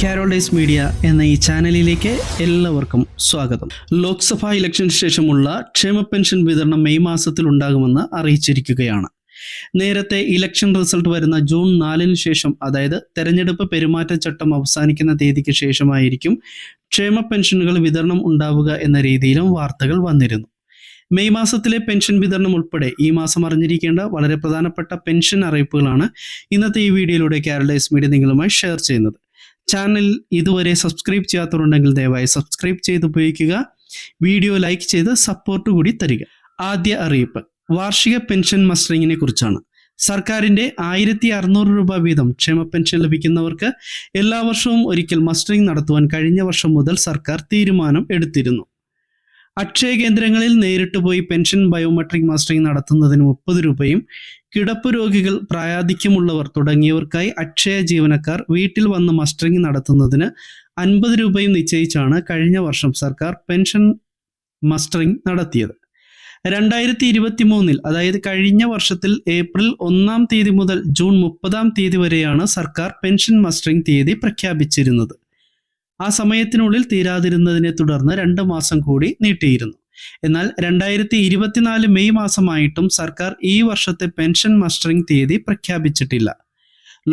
കാരോളൈസ് media എന്ന ഈ ചാനലിലേക്ക് എല്ലാവർക്കും സ്വാഗതം. ലോക്സഭാ ഇലക്ഷൻ ശേഷമുള്ള ക്ഷേമ പെൻഷൻ വിതരണം മെയ് മാസത്തിൽ ഉണ്ടാകുമെന്ന് അറിയിച്ചിരിക്കുകയാണ്. നേരത്തെ ഇലക്ഷൻ റിസൾട്ട് വരുന്ന ജൂൺ നാലിന് ശേഷം അതായത് തെരഞ്ഞെടുപ്പ് പെരുമാറ്റച്ചട്ടം അവസാനിക്കുന്ന തീയതിക്ക് ശേഷമായിരിക്കും ക്ഷേമ പെൻഷനുകൾ വിതരണം ഉണ്ടാവുക എന്ന രീതിയിലും വാർത്തകൾ വന്നിരുന്നു. മെയ് മാസത്തിലെ പെൻഷൻ വിതരണം ഉൾപ്പെടെ ഈ മാസം അറിഞ്ഞിരിക്കേണ്ട വളരെ പ്രധാനപ്പെട്ട പെൻഷൻ അറിയിപ്പുകളാണ് ഇന്നത്തെ ഈ വീഡിയോയിലൂടെ കാരഡൈസ് മീഡിയ നിങ്ങളുമായി ഷെയർ ചെയ്യുന്നത്. ചാനൽ ഇതുവരെ സബ്സ്ക്രൈബ് ചെയ്യാത്തവരുണ്ടെങ്കിൽ ദയവായി സബ്സ്ക്രൈബ് ചെയ്ത് ഉപയോഗിക്കുക. വീഡിയോ ലൈക്ക് ചെയ്ത് സപ്പോർട്ട് കൂടി തരിക. ആദ്യ അറിയിപ്പ്. വാർഷിക പെൻഷൻ മസ്റ്ററിങ്ങിനെ കുറിച്ചാണ്. സർക്കാരിന്റെ ആയിരത്തി അറുന്നൂറ് രൂപ വീതം ക്ഷേമ പെൻഷൻ ലഭിക്കുന്നവർക്ക് എല്ലാ വർഷവും ഒരിക്കൽ മസ്റ്ററിംഗ് നടത്തുവാൻ കഴിഞ്ഞ വർഷം മുതൽ സർക്കാർ തീരുമാനം എടുത്തിരുന്നു. അക്ഷയ കേന്ദ്രങ്ങളിൽ നേരിട്ട് പോയി പെൻഷൻ ബയോമെട്രിക് മാസ്റ്ററിംഗ് നടത്തുന്നതിന് മുപ്പത് രൂപയും കിടപ്പ് രോഗികൾ പ്രായാധിക്യമുള്ളവർ തുടങ്ങിയവർക്കായി അക്ഷയ ജീവനക്കാർ വീട്ടിൽ വന്ന് മസ്റ്ററിംഗ് നടത്തുന്നതിന് അൻപത് രൂപയും നിശ്ചയിച്ചാണ് കഴിഞ്ഞ വർഷം സർക്കാർ പെൻഷൻ മസ്റ്ററിംഗ് നടത്തിയത്. രണ്ടായിരത്തി ഇരുപത്തി മൂന്നിൽ അതായത് കഴിഞ്ഞ വർഷത്തിൽ ഏപ്രിൽ ഒന്നാം തീയതി മുതൽ ജൂൺ മുപ്പതാം തീയതി വരെയാണ് സർക്കാർ പെൻഷൻ മസ്റ്ററിംഗ് തീയതി പ്രഖ്യാപിച്ചിരുന്നത്. ആ സമയത്തിനുള്ളിൽ തീരാതിരുന്നതിനെ തുടർന്ന് രണ്ട് മാസം കൂടി നീട്ടിയിരുന്നു. എന്നാൽ രണ്ടായിരത്തി ഇരുപത്തിനാല് മെയ് മാസമായിട്ടും സർക്കാർ ഈ വർഷത്തെ പെൻഷൻ മസ്റ്ററിംഗ് തീയതി പ്രഖ്യാപിച്ചിട്ടില്ല.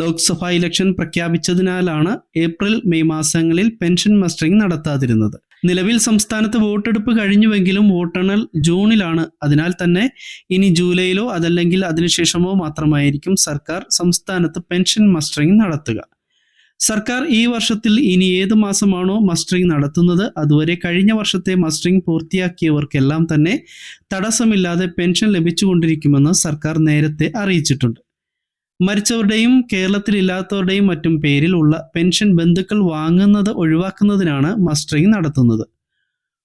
ലോക്സഭാ ഇലക്ഷൻ പ്രഖ്യാപിച്ചതിനാലാണ് ഏപ്രിൽ മെയ് മാസങ്ങളിൽ പെൻഷൻ മസ്റ്ററിംഗ് നടത്താതിരുന്നത്. നിലവിൽ സംസ്ഥാനത്ത് വോട്ടെടുപ്പ് കഴിഞ്ഞുവെങ്കിലും വോട്ടെണ്ണൽ ജൂണിലാണ്. അതിനാൽ തന്നെ ഇനി ജൂലൈയിലോ അതല്ലെങ്കിൽ അതിനുശേഷമോ മാത്രമായിരിക്കും സർക്കാർ സംസ്ഥാനത്ത് പെൻഷൻ മസ്റ്ററിംഗ് നടത്തുക. സർക്കാർ ഈ വർഷത്തിൽ ഇനി ഏത് മാസമാണോ മസ്റ്ററിംഗ് നടത്തുന്നത്? അതുവരെ കഴിഞ്ഞ വർഷത്തെ മസ്റ്ററിംഗ് പൂർത്തിയാക്കിയവർക്കെല്ലാം തന്നെ തടസ്സമില്ലാതെ പെൻഷൻ ലഭിച്ചുകൊണ്ടിരിക്കുമെന്ന് സർക്കാർ നേരത്തെ അറിയിച്ചിട്ടുണ്ട്. മരിച്ചവരുടെയും കേരളത്തിലില്ലാത്തവരുടെയും മറ്റും പേരിൽ ഉള്ള പെൻഷൻ ബന്ധുക്കൾ വാങ്ങുന്നത് ഒഴിവാക്കുന്നതിനാണ് മസ്റ്ററിംഗ് നടത്തുന്നത്.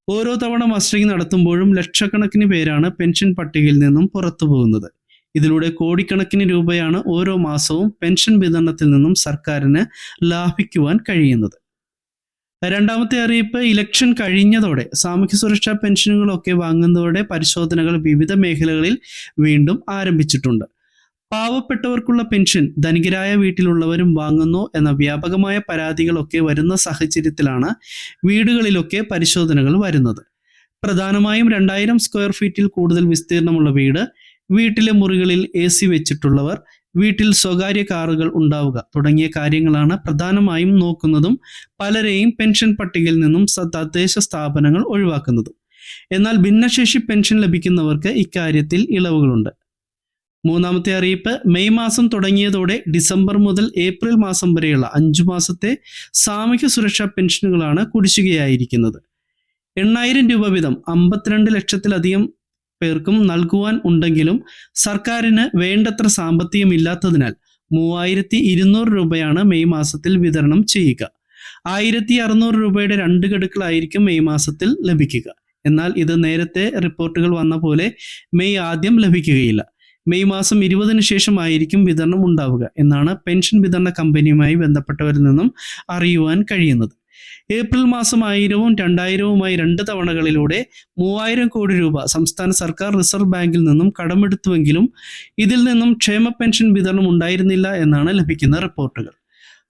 ഓരോ തവണ മസ്റ്ററിംഗ് നടത്തുമ്പോഴും ലക്ഷക്കണക്കിന് പേരാണ് പെൻഷൻ പട്ടികയിൽ നിന്നും പുറത്തു പോകുന്നത് ഇതിലൂടെ കോടിക്കണക്കിന് രൂപയാണ് ഓരോ മാസവും പെൻഷൻ വിതരണത്തിൽ നിന്നും സർക്കാരിന് ലാഭിക്കുവാൻ കഴിയുന്നത്. രണ്ടാമത്തെ അറിയിപ്പ് ഇലക്ഷൻ കഴിഞ്ഞതോടെ സാമൂഹ്യ സുരക്ഷാ പെൻഷനുകളൊക്കെ വാങ്ങുന്നതോടെ പരിശോധനകൾ വിവിധ മേഖലകളിൽ വീണ്ടും ആരംഭിച്ചിട്ടുണ്ട്. പാവപ്പെട്ടവർക്കുള്ള പെൻഷൻ ധനികരായ വീട്ടിലുള്ളവരും വാങ്ങുന്നു എന്ന വ്യാപകമായ പരാതികളൊക്കെ വരുന്ന സാഹചര്യത്തിലാണ് വീടുകളിലൊക്കെ പരിശോധനകൾ വരുന്നത്. പ്രധാനമായും രണ്ടായിരം സ്ക്വയർ ഫീറ്റിൽ കൂടുതൽ വിസ്തീർണമുള്ള വീട് വീട്ടിലെ മുറികളിൽ എ സി വെച്ചിട്ടുള്ളവർ വീട്ടിൽ സ്വകാര്യ കാറുകൾ ഉണ്ടാവുക തുടങ്ങിയ കാര്യങ്ങളാണ് പ്രധാനമായും നോക്കുന്നതും പലരെയും പെൻഷൻ പട്ടികയിൽ നിന്നും തദ്ദേശ സ്ഥാപനങ്ങൾ ഒഴിവാക്കുന്നതും. എന്നാൽ ഭിന്നശേഷി പെൻഷൻ ലഭിക്കുന്നവർക്ക് ഇക്കാര്യത്തിൽ ഇളവുകളുണ്ട്. മൂന്നാമത്തെ അറിയിപ്പ് മെയ് മാസം തുടങ്ങിയതോടെ ഡിസംബർ മുതൽ ഏപ്രിൽ മാസം വരെയുള്ള അഞ്ചു മാസത്തെ സാമൂഹ്യ സുരക്ഷാ പെൻഷനുകളാണ് കുടിശ്ശികയായിരിക്കുന്നത്. എണ്ണായിരം രൂപ വീതം അമ്പത്തിരണ്ട് ലക്ഷത്തിലധികം പേർക്കും നൽകുവാൻ ഉണ്ടെങ്കിലും സർക്കാരിന് വേണ്ടത്ര സാമ്പത്തികമില്ലാത്തതിനാൽ മൂവായിരത്തി ഇരുന്നൂറ് രൂപയാണ് മെയ് മാസത്തിൽ വിതരണം ചെയ്യുക. ആയിരത്തി അറുന്നൂറ് രൂപയുടെ രണ്ട് ഗഡുക്കളായിരിക്കും മെയ് മാസത്തിൽ ലഭിക്കുക. എന്നാൽ ഇത് നേരത്തെ റിപ്പോർട്ടുകൾ വന്ന പോലെ മെയ് ആദ്യം ലഭിക്കുകയില്ല. മെയ് മാസം ഇരുപതിന് ശേഷമായിരിക്കും വിതരണം ഉണ്ടാവുക എന്നാണ് പെൻഷൻ വിതരണ കമ്പനിയുമായി ബന്ധപ്പെട്ടവരിൽ നിന്നും അറിയുവാൻ കഴിയുന്നത്. ഏപ്രിൽ മാസം ആയിരവും രണ്ടായിരവുമായി രണ്ട് തവണകളിലൂടെ മൂവായിരം കോടി രൂപ സംസ്ഥാന സർക്കാർ റിസർവ് ബാങ്കിൽ നിന്നും കടമെടുത്തുവെങ്കിലും ഇതിൽ നിന്നും ക്ഷേമ പെൻഷൻ വിതരണം ഉണ്ടായിരുന്നില്ല എന്നാണ് ലഭിക്കുന്ന റിപ്പോർട്ടുകൾ.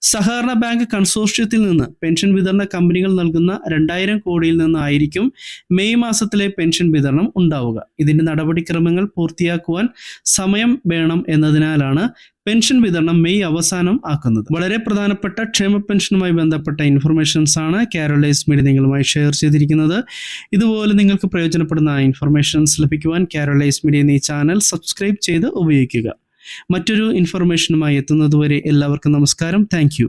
സഹകരണ ബാങ്ക് കൺസോർഷ്യത്തിൽ നിന്ന് പെൻഷൻ വിതരണ കമ്പനികൾ നൽകുന്ന രണ്ടായിരം കോടിയിൽ നിന്നായിരിക്കും മെയ് മാസത്തിലെ പെൻഷൻ വിതരണം ഉണ്ടാവുക. ഇതിന്റെ നടപടിക്രമങ്ങൾ പൂർത്തിയാക്കുവാൻ സമയം വേണം എന്നതിനാലാണ് പെൻഷൻ വിതരണം മെയ് അവസാനം ആക്കുന്നത്. വളരെ പ്രധാനപ്പെട്ട ക്ഷേമ പെൻഷനുമായി ബന്ധപ്പെട്ട ഇൻഫർമേഷൻസ് ആണ് കേരളൈസ് മീഡിയ നിങ്ങളുമായി ഷെയർ ചെയ്തിരിക്കുന്നത്. ഇതുപോലെ നിങ്ങൾക്ക് പ്രയോജനപ്പെടുന്ന ഇൻഫർമേഷൻസ് ലഭിക്കുവാൻ കേരളൈസ് മീഡിയ എന്നീ ചാനൽ സബ്സ്ക്രൈബ് ചെയ്ത് ഉപയോഗിക്കുക. മറ്റൊരു ഇൻഫർമേഷനുമായി എത്തുന്നതുവരെ എല്ലാവർക്കും നമസ്കാരം. താങ്ക്